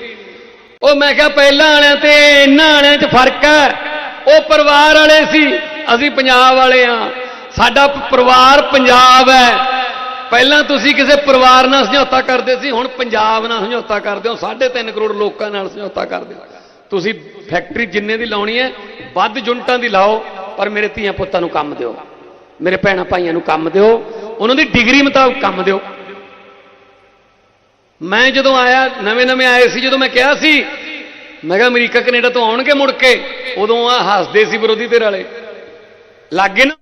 S4: ਉਹ ਮੈਂ ਕਿਹਾ, ਪਹਿਲਾਂ ਵਾਲਿਆਂ ਤੇ, ਇਹਨਾਂ ਵਾਲਿਆਂ 'ਚ ਫ਼ਰਕ ਹੈ। ਉਹ ਪਰਿਵਾਰ ਵਾਲੇ ਸੀ, ਅਸੀਂ ਪੰਜਾਬ ਵਾਲੇ ਆ ਸਾਡਾ ਪਰਿਵਾਰ ਪੰਜਾਬ ਹੈ। ਪਹਿਲਾਂ ਤੁਸੀਂ ਕਿਸੇ ਪਰਿਵਾਰ ਨਾਲ ਸਮਝੌਤਾ ਕਰਦੇ ਸੀ, ਹੁਣ ਪੰਜਾਬ ਨਾਲ ਸਮਝੌਤਾ ਕਰਦੇ ਹੋ। 3.5 ਕਰੋੜ ਲੋਕਾਂ ਨਾਲ ਸਮਝੌਤਾ ਕਰਦੇ ਹੋ। ਤੁਸੀਂ ਫੈਕਟਰੀ ਜਿੰਨੇ ਦੀ ਲਾਉਣੀ ਹੈ, ਵੱਧ ਯੂਨਿਟਾਂ ਦੀ ਲਾਓ, ਪਰ ਮੇਰੇ ਧੀਆਂ ਪੁੱਤਾਂ ਨੂੰ ਕੰਮ ਦਿਓ। ਮੇਰੇ ਭੈਣਾਂ ਭਾਈਆਂ ਨੂੰ ਕੰਮ ਦਿਓ। ਉਹਨਾਂ ਦੀ ਡਿਗਰੀ ਮੁਤਾਬਕ ਕੰਮ ਦਿਓ। ਮੈਂ ਜਦੋਂ ਆਇਆ ਨਵੇਂ ਨਵੇਂ ਆਏ ਸੀ, ਜਦੋਂ ਮੈਂ ਕਿਹਾ ਸੀ ਮੈਂ ਕਿਹਾ, ਅਮਰੀਕਾ, ਕੈਨੇਡਾ ਤੋਂ ਆਉਣਗੇ ਮੁੜ ਕੇ? ਉਦੋਂ ਆ ਹੱਸਦੇ ਸੀ ਵਿਰੋਧੀ ਧਿਰ ਵਾਲੇ। ਲੱਗੇ ਨਾ?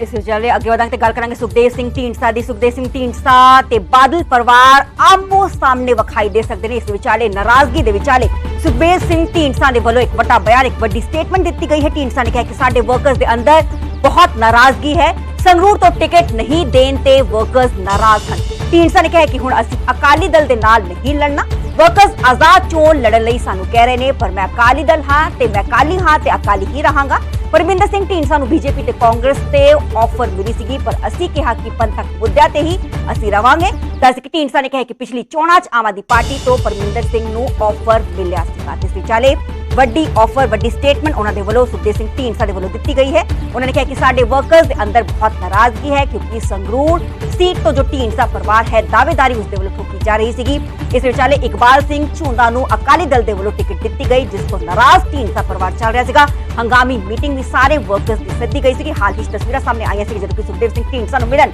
S1: ਇਸ ਵਿਚਾਲੇ ਅੱਗੇ ਵਧਾਂਗੇ ਤੇ ਗੱਲ ਕਰਾਂਗੇ ਸੁਖਦੇਵ ਸਿੰਘ ਢੀਂਡਸਾ ਦੀ। ਸੁਖਦੇਵ ਸਿੰਘ ਢੀਂਡਸਾ ਤੇ ਬਾਦਲ ਪਰਿਵਾਰ ਆਮੋ ਸਾਹਮਣੇ ਵਿਖਾਈ ਦੇ ਸਕਦੇ ਨੇ। ਇਸ ਵਿਚਾਲੇ ਨਾਰਾਜ਼ਗੀ ਦੇ ਵਿਚਾਲੇ ਸੁਖਦੇਵ ਸਿੰਘ ਢੀਂਡਸਾ ਦੇ ਵੱਲੋਂ ਇੱਕ ਵੱਡਾ ਬਿਆਨ, ਇੱਕ ਵੱਡੀ ਸਟੇਟਮੈਂਟ ਦਿੱਤੀ ਗਈ ਹੈ। ਢੀਂਡਸਾ ਨੇ ਕਿਹਾ ਕਿ ਸਾਡੇ ਵਰਕਰਸ ਦੇ ਅੰਦਰ ਬਹੁਤ ਨਾਰਾਜ਼ਗੀ ਹੈ। ਸੰਗਰੂਰ ਤੋਂ ਟਿਕਟ ਨਹੀਂ ਦੇਣ ਤੇ ਵਰਕਰਸ ਨਾਰਾਜ਼ ਹਨ। ਢੀਂਡਸਾ ਨੇ ਕਿਹਾ ਕਿ ਹੁਣ ਅਸੀਂ ਅਕਾਲੀ ਦਲ ਦੇ ਨਾਲ ਨਹੀਂ ਲੜਨਾ। ਵਰਕਰਸ ਆਜ਼ਾਦ ਚੋਣ ਲੜਨ ਲਈ ਸਾਨੂੰ ਕਹਿ ਰਹੇ ਨੇ, ਪਰ ਮੈਂ ਅਕਾਲੀ ਦਲ ਹਾਂ ਤੇ ਮੈਂ ਅਕਾਲੀ ਹਾਂ ਤੇ ਅਕਾਲੀ ਹੀ ਰਹਾਂਗਾ। ਪਰਮਿੰਦਰ ਸਿੰਘ ਢੀਂਡਸਾ ਨੂੰ ਬੀਜੇਪੀ ਤੇ ਕਾਂਗਰਸ ਤੇ ਆਫਰ ਮਿਲੀ ਸੀਗੀ, ਪਰ ਅਸੀਂ ਕਿਹਾ ਕਿ ਪੰਥਕ ਮੁੱਦਿਆਂ ਤੇ ਹੀ ਅਸੀਂ ਰਵਾਂਗੇ। ਦੱਸ ਕਿ ਢੀਂਡਸਾ ਨੇ ਕਿਹਾ ਕਿ ਪਿਛਲੀ ਚੋਣਾਂ 'ਚ ਆਮ ਆਦਮੀ ਪਾਰਟੀ ਤੋਂ ਪਰਮਿੰਦਰ ਸਿੰਘ ਨੂੰ ਆਫਰ ਮਿਲਿਆ ਸੀਗਾ ਤੇ ਇਸ ਵਿਚਾਲੇ ਵੱਡੀ ਆਫਰ ਵੱਡੀ ਸਟੇਟਮੈਂਟ ਉਹਨਾਂ ਦੇ ਵੱਲੋਂ ਸੁਖਦੇਵ ਸਿੰਘ ਢੀਂਡਸਾ ਦੇ ਵੱਲੋਂ ਦਿੱਤੀ ਗਈ ਹੈ। ਉਹਨਾਂ ਨੇ ਕਿਹਾ ਕਿ ਸਾਡੇ ਵਰਕਰਸ ਦੇ ਅੰਦਰ ਬਹੁਤ ਨਾਰਾਜ਼ਗੀ ਹੈ ਕਿਉਂਕਿ ਸੰਗਰੂਰ ਸੀਟ ਤੋਂ ਜੋ ਢੀਂਡਸਾ ਪਰਿਵਾਰ ਹੈ, ਦਾਅਵੇਦਾਰੀ ਉਸ ਦੇ ਵੱਲੋਂ ਠੋਕੀ ਜਾ ਰਹੀ ਸੀਗੀ। ਇਸ ਵਿਚਾਲੇ ਇਕਬਾਲ ਸਿੰਘ ਝੁੰਦਾ ਨੂੰ ਅਕਾਲੀ ਦਲ ਦੇ ਵੱਲੋਂ ਟਿਕਟ ਦਿੱਤੀ ਗਈ, ਜਿਸ ਤੋਂ ਨਾਰਾਜ਼ ਢੀਂਡਸਾ ਪਰਿਵਾਰ ਚੱਲ ਰਿਹਾ ਸੀਗਾ। ਹੰਗਾਮੀ ਮੀਟਿੰਗ ਵੀ ਸਾਰੇ ਵਰਕਰਸ ਦੀ ਸੱਦੀ ਗਈ ਸੀਗੀ। ਹਾਲ ਹੀ ਤਸਵੀਰਾਂ ਸਾਹਮਣੇ ਆਈਆਂ ਸੀ ਜਦੋਂ ਕਿ ਸੁਖਦੇਵ ਸਿੰਘ ਢੀਂਡਸਾ ਨੂੰ ਮਿਲਣ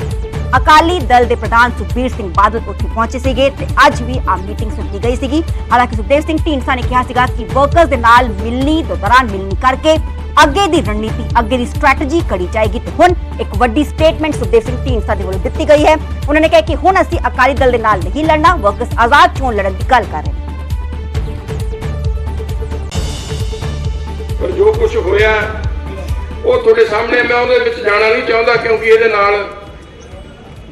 S1: ਅਕਾਲੀ ਦਲ ਦੇ ਪ੍ਰਧਾਨ ਸੁਖਬੀਰ ਸਿੰਘ ਬਾਦਲ ਉੱਥੇ ਪਹੁੰਚੇ ਸੀਗੇ ਤੇ ਅੱਜ ਵੀ ਆ ਮੀਟਿੰਗ ਸੱਦੀ ਗਈ ਸੀਗੀ। ਹਾਲਾਂਕਿ ਸੁਖਦੇਵ ਸਿੰਘ ਢੀਂਡਸਾ ਨੇ ਕਿਹਾ ਸੀਗਾ ਕਿ ਵਰਕਰਸ ਦੇ ਨਾਲ ਮਿਲਣੀ ਦੌਰਾਨ ਮਿਲਣੀ ਕਰਕੇ ਅੱਗੇ ਦੀ ਰਣਨੀਤੀ, ਅੱਗੇ ਦੀ ਸਟ੍ਰੈਟਜੀ ਕੜੀ ਜਾਏਗੀ ਤੇ ਹੁਣ ਇੱਕ ਵੱਡੀ ਸਟੇਟਮੈਂਟ ਸੁਖਦੇਵ ਸਿੰਘ ਢੀਂਡਸਾ ਦੇ ਵੱਲੋਂ ਦਿੱਤੀ ਗਈ ਹੈ। ਉਹਨਾਂ ਨੇ ਕਿਹਾ ਕਿ ਹੁਣ ਅਸੀਂ ਅਕਾਲੀ ਦਲ ਦੇ ਨਾਲ ਨਹੀਂ ਲੜਨਾ ਵਰਕਰਸ ਆਜ਼ਾਦ ਚੋਣ ਲੜਨ ਦੀ ਗੱਲ ਕਰ ਰਹੇ ਨੇ?
S3: ਪਰ ਜੋ ਕੁਝ ਹੋਇਆ, ਉਹ ਤੁਹਾਡੇ ਸਾਹਮਣੇ ਮੈਂ ਉਹਦੇ ਵਿੱਚ ਜਾਣਾ ਨਹੀਂ ਚਾਹੁੰਦਾ ਕਿਉਂਕਿ ਇਹਦੇ ਨਾਲ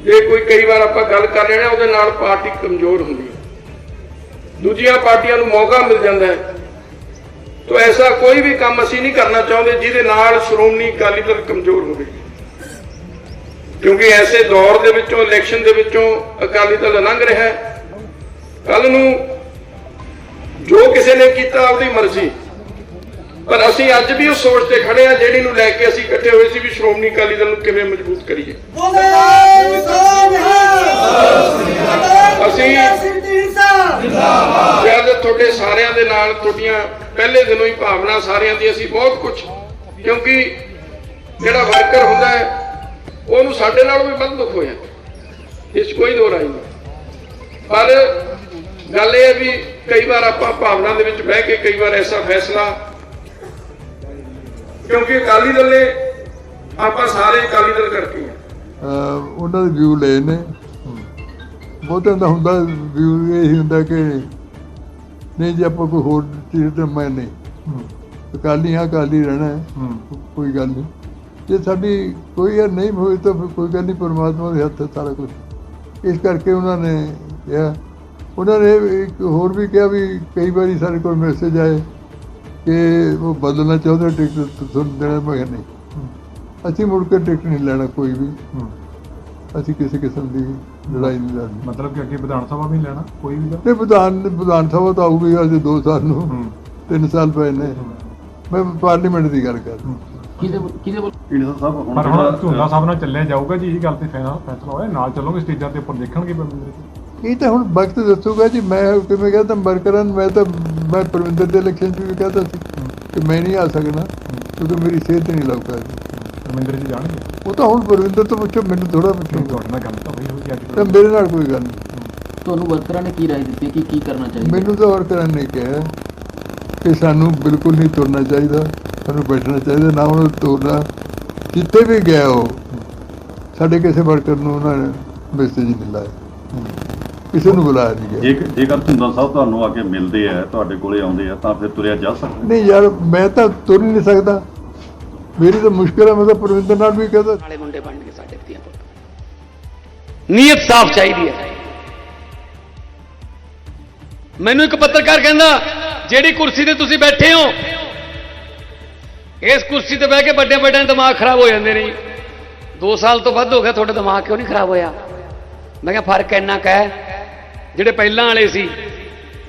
S3: ਜੇ ਕੋਈ ਕਈ ਵਾਰ ਆਪਾਂ ਗੱਲ ਕਰ ਰਹੇ ਉਹਦੇ ਨਾਲ ਪਾਰਟੀ ਕਮਜ਼ੋਰ ਹੁੰਦੀ ਹੈ। ਦੂਜੀਆਂ ਪਾਰਟੀਆਂ ਨੂੰ ਮੌਕਾ ਮਿਲ ਜਾਂਦਾ ਹੈ। ਤੋ ਐਸਾ ਕੋਈ ਵੀ ਕੰਮ ਅਸੀਂ ਨਹੀਂ ਕਰਨਾ ਚਾਹੁੰਦੇ, ਜਿਹਦੇ ਨਾਲ ਸ਼੍ਰੋਮਣੀ ਅਕਾਲੀ ਦਲ ਕਮਜ਼ੋਰ ਹੋਵੇ। ਕਿਉਂਕਿ ਐਸੇ ਦੌਰ ਦੇ ਵਿੱਚੋਂ, ਇਲੈਕਸ਼ਨ ਦੇ ਵਿੱਚੋਂ ਅਕਾਲੀ ਦਲ ਲੰਘ ਰਿਹਾ ਹੈ। ਕੱਲ ਨੂੰ ਜੋ ਕਿਸੇ ਨੇ ਕੀਤਾ ਉਹਦੀ ਮਰਜ਼ੀ। ਪਰ ਅਸੀਂ ਅੱਜ ਵੀ ਉਸ ਸੋਚ ਤੇ ਖੜੇ ਆ ਜਿਹੜੀ ਨੂੰ ਲੈ ਕੇ ਅਸੀਂ ਇਕੱਠੇ ਹੋਏ ਸੀ ਵੀ ਸ਼੍ਰੋਮਣੀ ਅਕਾਲੀ ਦਲ ਨੂੰ ਕਿਵੇਂ ਮਜ਼ਬੂਤ ਕਰੀਏ। ਤੁਹਾਡੇ ਸਾਰਿਆਂ ਦੇ ਨਾਲ ਤੁਹਾਡੀਆਂ ਪਹਿਲੇ ਦਿਨੋਂ ਹੀ ਭਾਵਨਾ ਸਾਰਿਆਂ ਦੀ ਅਸੀਂ ਬਹੁਤ ਕੁਝ ਕਿਉਂਕਿ ਜਿਹੜਾ ਵਰਕਰ ਹੁੰਦਾ ਹੈ ਉਹਨੂੰ ਸਾਡੇ ਨਾਲੋਂ ਵੀ ਵੱਧ ਦੁੱਖ ਹੋਇਆ। ਇਸ ਕੋਈ ਦੋ ਰਾਈ ਨਹੀਂ। ਪਰ ਗੱਲ ਇਹ ਹੈ ਵੀ ਕਈ ਵਾਰ ਆਪਾਂ ਭਾਵਨਾ ਦੇ ਵਿੱਚ ਬਹਿ ਕੇ ਕਈ ਵਾਰ ਐਸਾ ਫੈਸਲਾ ਕਿਉਂਕਿ ਅਕਾਲੀ ਦਲ ਨੇ ਆਪਾਂ ਸਾਰੇ ਅਕਾਲੀ ਦਲ ਕਰਕੇ
S5: ਉਹਨਾਂ ਦੇ ਵਿਊ ਲਏ ਨੇ। ਬਹੁਤਿਆਂ ਦਾ ਹੁੰਦਾ ਵਿਊ ਇਹ ਹੀ ਹੁੰਦਾ ਕਿ ਨਹੀਂ ਜੇ ਆਪਾਂ ਕੋਈ ਹੋਰ ਚੀਜ਼ ਤੇ ਮੈਂ ਨਹੀਂ। ਅਕਾਲੀ ਹਾਂ ਅਕਾਲੀ ਰਹਿਣਾ ਕੋਈ ਗੱਲ ਨਹੀਂ। ਜੇ ਸਾਡੀ ਕੋਈ ਯਾਰ ਨਹੀਂ ਹੋਈ ਤਾਂ ਫਿਰ ਕੋਈ ਗੱਲ ਨਹੀਂ ਪਰਮਾਤਮਾ ਦੇ ਹੱਥ ਸਾਰਾ ਕੁਝ। ਇਸ ਕਰਕੇ ਉਹਨਾਂ ਨੇ ਕਿਹਾ। ਉਹਨਾਂ ਨੇ ਇੱਕ ਹੋਰ ਵੀ ਕਿਹਾ ਵੀ ਕਈ ਵਾਰੀ ਸਾਡੇ ਕੋਲ ਮੈਸੇਜ ਆਏ ਕਿ ਉਹ ਬਦਲਣਾ ਚਾਹੁੰਦੇ ਟਿਕਟ ਤੁਹਾਨੂੰ ਦੇਣਾ ਮੈਂ ਨਹੀਂ। ਅਸੀਂ ਮੁੜ ਕੇ ਟਿਕਟ ਨਹੀਂ ਲੈਣਾ ਕੋਈ ਵੀ। ਅਸੀਂ ਕਿਸੇ ਕਿਸਮ ਦੀ ਲੜਾਈ ਨਹੀਂ ਲੜਨੀ।
S6: ਮਤਲਬ ਕਿ ਅੱਗੇ ਵਿਧਾਨ ਸਭਾ ਵੀ ਲੈਣਾ ਕੋਈ ਵੀ
S5: ਤੇ? ਵਿਧਾਨ ਵਿਧਾਨ ਸਭਾ ਤਾਂ ਆਊਗੀ ਅਜੇ 2 ਸਾਲ ਨੂੰ। 3 ਸਾਲ ਪਏ ਨੇ। ਮੈਂ ਪਾਰਲੀਮੈਂਟ ਦੀ ਗੱਲ ਕਰ ਰਿਹਾ
S6: ਪਰ ਹੁਣ ਝੁੰਦਾ ਸਾਹਿਬ ਨਾਲ ਚੱਲਿਆ ਜਾਊਗਾ ਜੀ ਇਹ ਗੱਲ ਤੇ ਫੈਸਲਾ ਫੈਸਲਾ ਹੋਇਆ ਨਾਲ ਚੱਲੋਗੇ ਸਟੇਜਾਂ ਤੇ ਉੱਪਰ ਦੇਖਣਗੇ ਬੰਦੇ
S5: ਇਹ ਤਾਂ ਹੁਣ ਵਕਤ ਦੱਸੂਗਾ ਜੀ ਮੈਂ ਕਿਵੇਂ ਕਹਿੰਦਾ ਵਰਕਰਾਂ ਨੂੰ ਮੈਂ ਤਾਂ ਮੈਂ ਪਰਵਿੰਦਰ ਦੇ ਇਲੈਕਸ਼ਨ 'ਚ ਵੀ ਕਹਿੰਦਾ ਸੀ ਕਿ ਮੈਂ ਨਹੀਂ ਆ ਸਕਣਾ ਕਿਉਂਕਿ ਮੇਰੀ ਸਿਹਤ ਨਹੀਂ ਲੱਗ ਪਾ
S6: ਰਮਿੰਦਰ ਜੀ ਜਾਣਗੇ?
S5: ਉਹ ਤਾਂ ਹੁਣ ਪਰਵਿੰਦਰ ਤੋਂ ਪੁੱਛੋ ਮੈਨੂੰ ਥੋੜਾ ਪੁੱਛੋ।
S6: ਤੁਹਾਡੇ ਨਾਲ ਗੱਲ ਤਾਂ ਹੋਈ ਹੋਈ ਅੱਜ
S5: ਤਾਂ ਮੇਰੇ ਨਾਲ ਕੋਈ ਗੱਲ ਨਹੀਂ।
S7: ਤੁਹਾਨੂੰ ਵਰਕਰਾਂ ਨੇ ਕੀ ਰਾਏ ਦਿੱਤੀ ਕਿ ਕੀ ਕਰਨਾ ਚਾਹੀਦਾ?
S5: ਮੈਨੂੰ ਤਾਂ ਵਰਕਰਾਂ ਨੇ ਕਿਹਾ ਕਿ ਸਾਨੂੰ ਬਿਲਕੁਲ ਨਹੀਂ ਤੁਰਨਾ ਚਾਹੀਦਾ ਸਾਨੂੰ ਬੈਠਣਾ ਚਾਹੀਦਾ ਨਾ ਉਹਨੂੰ ਤੁਰਨਾ। ਜਿੱਥੇ ਵੀ ਗਿਆ ਉਹ ਸਾਡੇ ਕਿਸੇ ਵਰਕਰ ਨੂੰ ਉਹਨਾਂ ਨੇ ਮੈਸੇਜ ਨਹੀਂ ਲਾਇਆ। ਕਿਸੇ ਨੂੰ ਬੁਲਾਇਆ ਨਹੀਂ ਗਿਆ।
S7: ਜੇਕਰ ਜੇਕਰ ਧੁੰਦਲ ਸਾਹਿਬ ਤੁਹਾਨੂੰ ਆ ਕੇ ਮਿਲਦੇ ਆ ਤੁਹਾਡੇ ਕੋਲੇ ਆਉਂਦੇ ਆ ਤਾਂ ਫਿਰ ਤੁਰਿਆ ਜਾ ਸਕਦਾ।
S5: ਨਹੀਂ ਯਾਰ ਮੈਂ ਤਾਂ ਤੁਰ ਹੀ ਨਹੀਂ ਸਕਦਾ। ਮੇਰੀ ਤਾਂ ਮੁਸ਼ਕਿਲ ਹੈ, ਮੈਂ ਤਾਂ ਪਰਵਿੰਦਰ ਨਾਲ ਵੀ ਕਹਦਾ
S4: ਵਾਲੇ ਮੁੰਡੇ ਬਣਨਗੇ ਸਾਡੇ ਧੀਆਂ ਪੁੱਤ। ਨੀਅਤ ਸਾਫ਼ ਚਾਹੀਦੀ ਹੈ। ਮੈਨੂੰ ਇੱਕ ਪੱਤਰਕਾਰ ਕਹਿੰਦਾ, ਜਿਹੜੀ ਕੁਰਸੀ ਤੇ ਤੁਸੀਂ ਬੈਠੇ ਹੋ, ਇਸ ਕੁਰਸੀ ਤੇ ਬਹਿ ਕੇ ਵੱਡੇ ਵੱਡਿਆਂ ਦਿਮਾਗ ਖਰਾਬ ਹੋ ਜਾਂਦੇ ਨੇ 2 ਸਾਲ ਤੋਂ ਵੱਧ ਹੋ ਗਿਆ ਤੁਹਾਡਾ ਦਿਮਾਗ ਕਿਉਂ ਨਹੀਂ ਖਰਾਬ ਹੋਇਆ? ਮੈਂ ਕਿਹਾ, ਫ਼ਰਕ ਇੰਨਾ ਕੁ ਜਿਹੜੇ ਪਹਿਲਾਂ ਵਾਲੇ ਸੀ,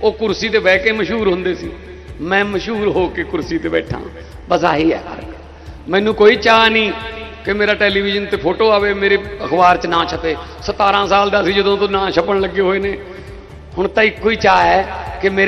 S4: ਉਹ ਕੁਰਸੀ ਤੇ ਬਹਿ ਕੇ ਮਸ਼ਹੂਰ ਹੁੰਦੇ ਸੀ। ਮੈਂ ਮਸ਼ਹੂਰ ਹੋ ਕੇ ਕੁਰਸੀ ਤੇ ਬੈਠਾ। ਬਸ ਆਹੀ ਹੈ ਫ਼ਰਕ। ਮੈਨੂੰ ਕੋਈ ਚਾਹ ਨਹੀਂ ਕਿ ਮੇਰਾ ਟੈਲੀਵਿਜ਼ਨ ਤੇ ਫੋਟੋ ਆਵੇ, ਮੇਰੇ ਅਖਬਾਰ 'ਚ ਨਾ ਛਪੇ। 17 ਸਾਲ ਦਾ ਸੀ ਜਦੋਂ ਤੋਂ ਨਾਂ ਛਪਣ ਲੱਗੇ ਹੋਏ ਨੇ। ਹੁਣ ਤਾਂ ਇੱਕੋ ਹੀ ਚਾਹ ਹੈ ਕਿ ਮੇਰੇ